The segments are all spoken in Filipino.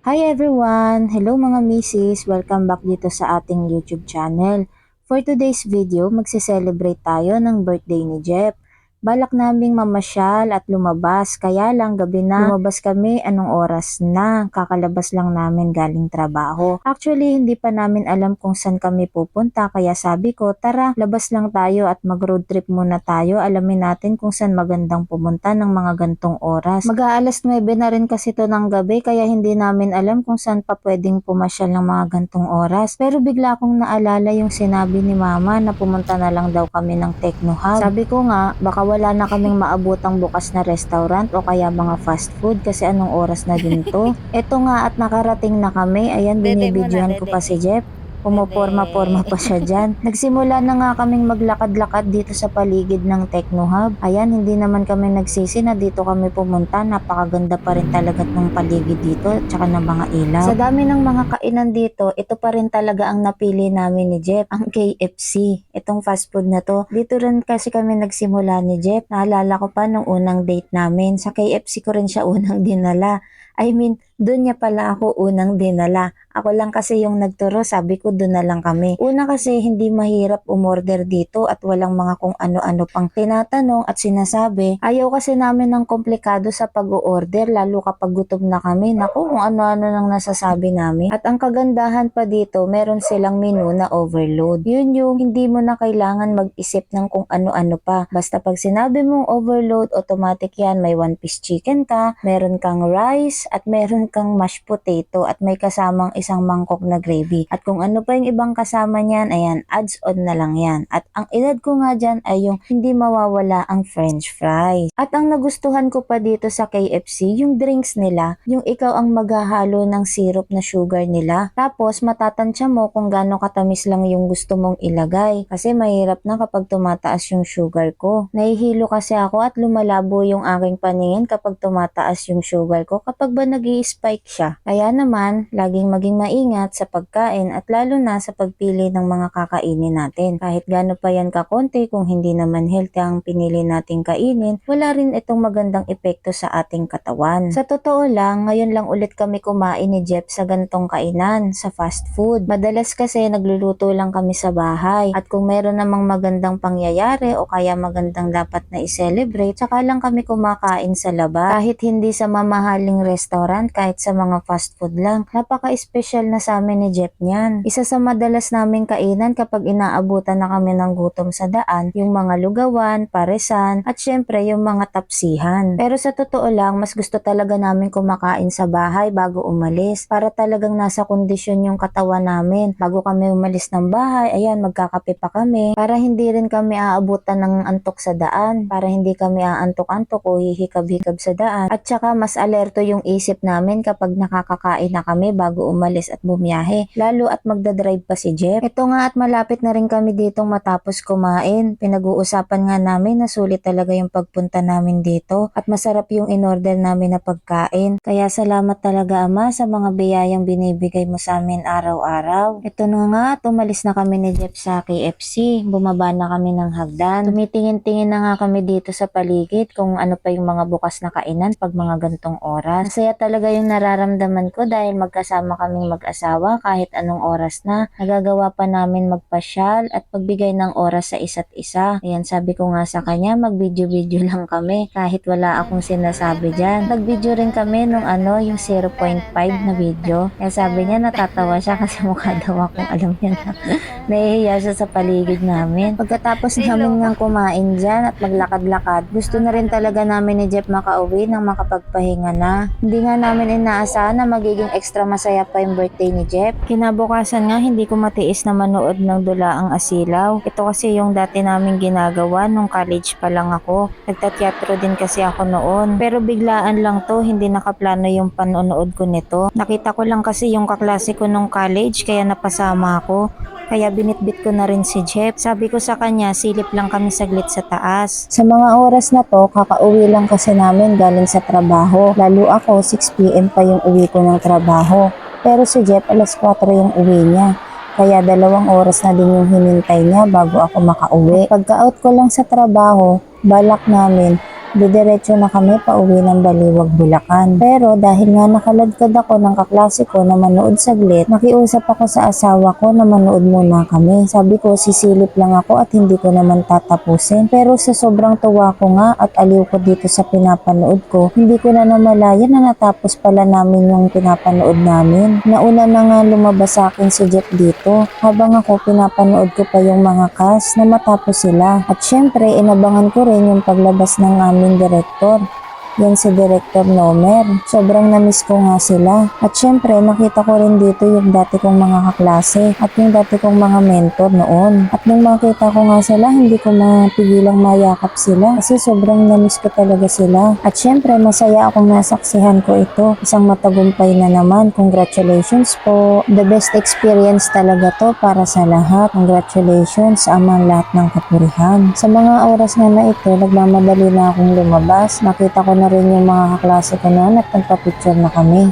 Hi everyone! Hello mga misis! Welcome back dito sa ating YouTube channel. For today's video, magse-celebrate tayo ng birthday ni Jeff. Balak naming mamasyal at lumabas, kaya lang gabi na. Lumabas kami anong oras na, kakalabas lang namin galing trabaho. Actually, hindi pa namin alam kung saan kami pupunta, kaya sabi ko, tara, labas lang tayo at mag-road trip muna tayo. Alamin natin kung saan magandang pumunta ng mga gantong oras. Mag-aalas 9 na rin kasi to ng gabi, kaya hindi namin alam kung saan pa pwedeng pumasyal ng mga gantong oras. Pero bigla kong naalala yung sinabi ni mama na pumunta na lang daw kami ng Techno Hub. Sabi ko nga, baka wala na kaming maabutang bukas na restaurant o kaya mga fast food kasi anong oras na din to. Ito nga at nakarating na kami, ayan muna, ko pa si Jeff. Pumuporma-porma pa siya dyan. Nagsimula na nga kaming maglakad-lakad dito sa paligid ng Techno Hub. Ayan, hindi naman kami nagsisi na dito kami pumunta. Napakaganda pa rin talaga ng paligid dito, tsaka ng mga ilaw. Sa dami ng mga kainan dito, ito pa rin talaga ang napili namin ni Jeff, ang KFC. Itong fast food na to. Dito rin kasi kami nagsimula ni Jeff. Naalala ko pa nung unang date namin. Sa KFC ko rin siya unang dinala. I mean, doon niya pala ako unang dinala. Ako lang kasi yung nagturo, sabi ko doon na lang kami. Una kasi hindi mahirap umorder dito at walang mga kung ano-ano pang tinatanong at sinasabi. Ayaw kasi namin ng komplikado sa pag-order lalo kapag gutom na kami. Naku, kung ano-ano nang nasasabi namin. At ang kagandahan pa dito, meron silang menu na overload. Yun yung hindi mo na kailangan mag-isip ng kung ano-ano pa. Basta pag sinabi mong overload, automatic yan. May one piece chicken ka, meron kang rice, at meron kang mashed potato at may kasamang isang mangkok na gravy. At kung ano pa yung ibang kasama niyan, ayan, adds on na lang yan. At ang edad ko nga dyan ay yung hindi mawawala ang french fries. At ang nagustuhan ko pa dito sa KFC, yung drinks nila, yung ikaw ang maghahalo ng syrup na sugar nila. Tapos matatansya mo kung gaano katamis lang yung gusto mong ilagay. Kasi mahirap na kapag tumataas yung sugar ko. Nahihilo kasi ako at lumalabo yung aking paningin kapag tumataas yung sugar ko kapag ba nag spike siya. Kaya naman, laging maging maingat sa pagkain at lalo na sa pagpili ng mga kakainin natin. Kahit gaano pa yan kakonti kung hindi naman healthy ang pinili nating kainin, wala rin itong magandang epekto sa ating katawan. Sa totoo lang, ngayon lang ulit kami kumain ni Jeff sa gantong kainan, sa fast food. Madalas kasi nagluluto lang kami sa bahay at kung meron namang magandang pangyayari o kaya magandang dapat na i-celebrate, saka lang kami kumakain sa labas. Kahit hindi sa mamahaling restaurant, kahit sa mga fast food lang. Napaka-special na sa amin ni Jeff niyan. Isa sa madalas naming kainan kapag inaabutan na kami ng gutom sa daan, yung mga lugawan, paresan, at syempre yung mga tapsihan. Pero sa totoo lang, mas gusto talaga namin kumakain sa bahay bago umalis para talagang nasa kondisyon yung katawan namin. Bago kami umalis ng bahay, ayan, magkakape pa kami para hindi rin kami aabutan ng antok sa daan, para hindi kami aantok-antok o hihikab-hikab sa daan. At saka mas alerto yung isip namin kapag nakakakain na kami bago umalis at bumiyahe. Lalo at magdadrive pa si Jeff. Ito nga at malapit na rin kami ditong matapos kumain. Pinag-uusapan nga namin na sulit talaga yung pagpunta namin dito at masarap yung in-order namin na pagkain. Kaya salamat talaga Ama sa mga biyayang binibigay mo sa amin araw-araw. Ito na nga, tumalis na kami ni Jeff sa KFC. Bumaba na kami ng hagdan. Tumitingin-tingin na nga kami dito sa paligid kung ano pa yung mga bukas na kainan pag mga gantong oras. Masaya talaga yung nararamdaman ko dahil magkasama kaming mag-asawa kahit anong oras na. Nagagawa pa namin magpasyal at pagbigay ng oras sa isa't isa. Ayan, sabi ko nga sa kanya, mag-video-video lang kami kahit wala akong sinasabi dyan. Nag-video rin kami nung ano, yung 0.5 na video. Kaya sabi niya, natatawa siya kasi mukha daw akong alam niya na nahihiya siya sa paligid namin. Pagkatapos namin nga kumain dyan at maglakad-lakad, gusto na rin talaga namin ni Jeff makauwi nang makapagpahinga na. Hindi nga namin inaasahan na magiging extra masaya pa yung birthday ni Jeff. Kinabukasan nga hindi ko matiis na manood ng Dula ang Asilaw. Ito kasi yung dati namin ginagawa nung college pa lang ako. Nagtateatro din kasi ako noon. Pero biglaan lang to, hindi nakaplano yung panonood ko nito. Nakita ko lang kasi yung kaklase ko nung college kaya napasama ako. Kaya binitbit ko na rin si Jeff. Sabi ko sa kanya, silip lang kami saglit sa taas. Sa mga oras na to, kakauwi lang kasi namin galing sa trabaho. Lalo ako, 6pm pa yung uwi ko ng trabaho. Pero si Jeff, alas 4 yung uwi niya. Kaya dalawang oras na din yung hinintay niya bago ako makauwi. Pagka-out ko lang sa trabaho, balak namin didiretso na kami pauwi ng Baliwag, Bulacan. Pero dahil nga nakaladkad ako ng kaklase ko na manood saglit, nakiusap ako sa asawa ko na manood muna kami. Sabi ko sisilip lang ako at hindi ko naman tatapusin. Pero sa sobrang tuwa ko nga at aliw ko dito sa pinapanood ko, hindi ko na namalaya na natapos pala namin yung pinapanood namin. Nauna na nga lumabas sa akin si Jeff dito habang ako pinapanood ko pa yung mga cast na matapos sila. At syempre, inabangan ko rin yung paglabas ng aming direktor. Yan si Director Nomer. Sobrang namiss ko nga sila. At syempre, nakita ko rin dito yung dati kong mga kaklase at yung dati kong mga mentor noon. At nung makita ko nga sila, hindi ko mapigilang mayakap sila kasi sobrang namiss ko talaga sila. At syempre, masaya akong nasaksihan ko ito. Isang matagumpay na naman. Congratulations po. The best experience talaga to para sa lahat. Congratulations sa amang lahat ng kapurihan. Sa mga oras nga na ito, nagmamadali na akong lumabas. Nakita ko na rin yung mga kaklase ko noon at nagpa-picture na kami.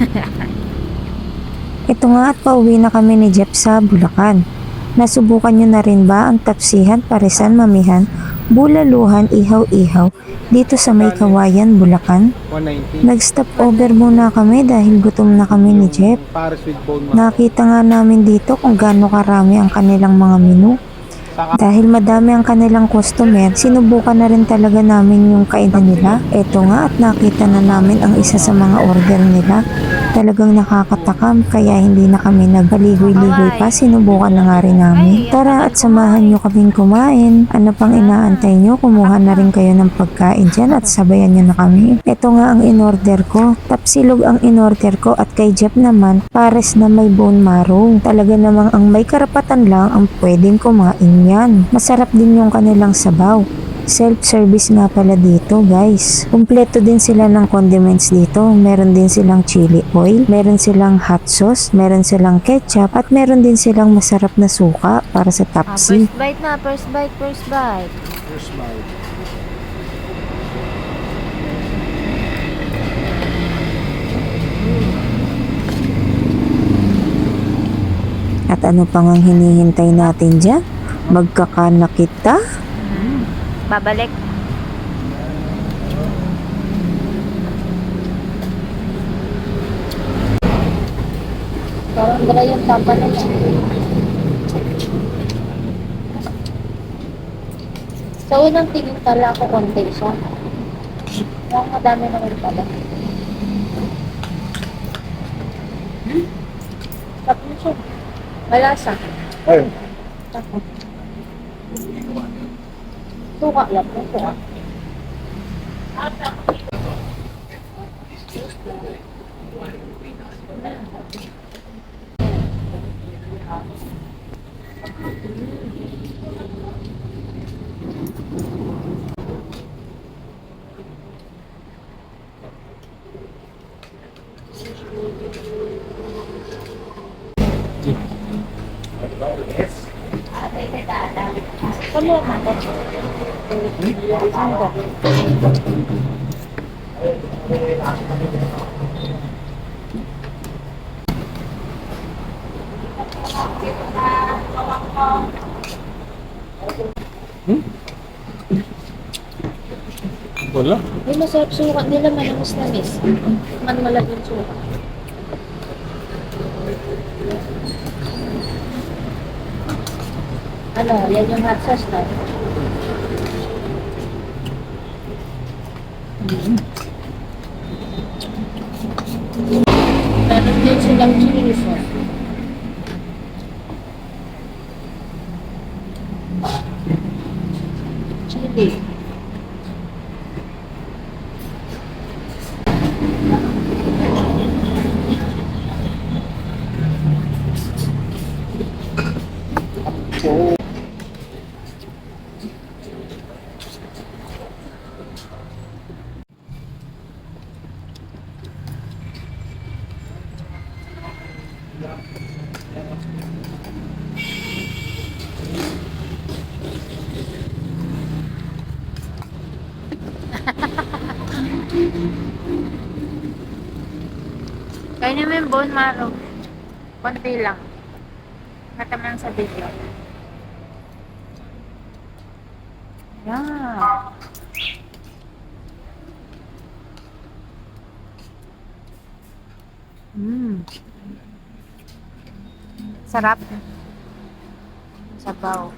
Ito nga at pauwi na kami ni Jeff sa Bulacan. Nasubukan nyo na rin ba ang tapsihan, parisan, mamihan, bulaluhan, ihaw-ihaw dito sa may kawayan, Bulacan? 190. Nag-stop over muna kami dahil gutom na kami ni Jeff. Nakita nga namin dito kung gaano karami ang kanilang mga menu. Dahil madami ang kanilang customer, sinubukan na rin talaga namin yung kainan nila. Ito nga at nakita na namin ang isa sa mga order nila. Talagang nakakatakam kaya hindi na kami nagbaligoy-ligoy pa. Sinubukan na nga rin namin. Tara at samahan nyo kaming kumain. Ano pang inaantay nyo? Kumuha na rin kayo ng pagkain dyan at sabayan nyo na kami. Ito nga ang in-order ko. Tapsilog ang in-order ko at kay Jeff naman, pares na may bone marrow. Talaga namang ang may karapatan lang ang pwedeng kumain yan. Masarap din yung kanilang sabaw. Self-service nga pala dito guys. Kumpleto din sila ng condiments dito. Meron din silang chili oil, meron silang hot sauce, meron silang ketchup, at meron din silang masarap na suka para sa Ah, tapsi. first bite na, first bite, first bite. first bite. At ano pang ang hinihintay natin dyan? Magkakana kita? Babalik. Parang dry yung tapa nila. Sa unang tingin pala ako konti siya. Parang madami naman pala. Hmm? Tapos siya. Malasa. Ayun. Tapos. Suka lang. Suka. Ano naman? Ano ba? Wala. Yung masarap suka nila, manamis na miss. Man malaging suka. Ano, yan yung hot sauce na. Meron din silang chili sauce. Chili. Kaya naman yung bone marrow. Konti lang. Matamang sa video. Yeah. Mmm. Sarap. Sabaw.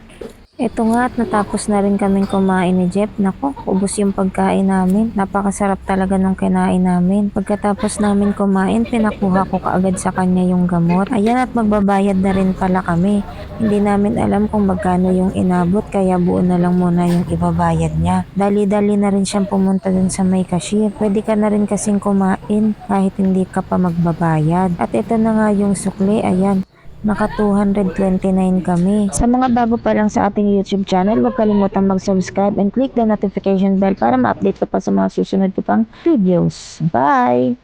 Ito nga at natapos na rin kaming kumain ni Jeff. Nako, ubos yung pagkain namin. Napakasarap talaga nung kinain namin. Pagkatapos namin kumain, pinakuha ko kaagad sa kanya yung gamot. Ayan at magbabayad na rin pala kami. Hindi namin alam kung magkano yung inabot kaya buo na lang muna yung ibabayad niya. Dali-dali na rin siyang pumunta dun sa may cashier. Pwede ka na rin kasing kumain kahit hindi ka pa magbabayad. At ito na nga yung sukli. Ayan, Naka 229 kami. Sa mga bago pa lang sa ating YouTube channel, huwag kalimutan mag-subscribe and click the notification bell para ma-update ka pa sa mga susunod ko pang videos. Bye!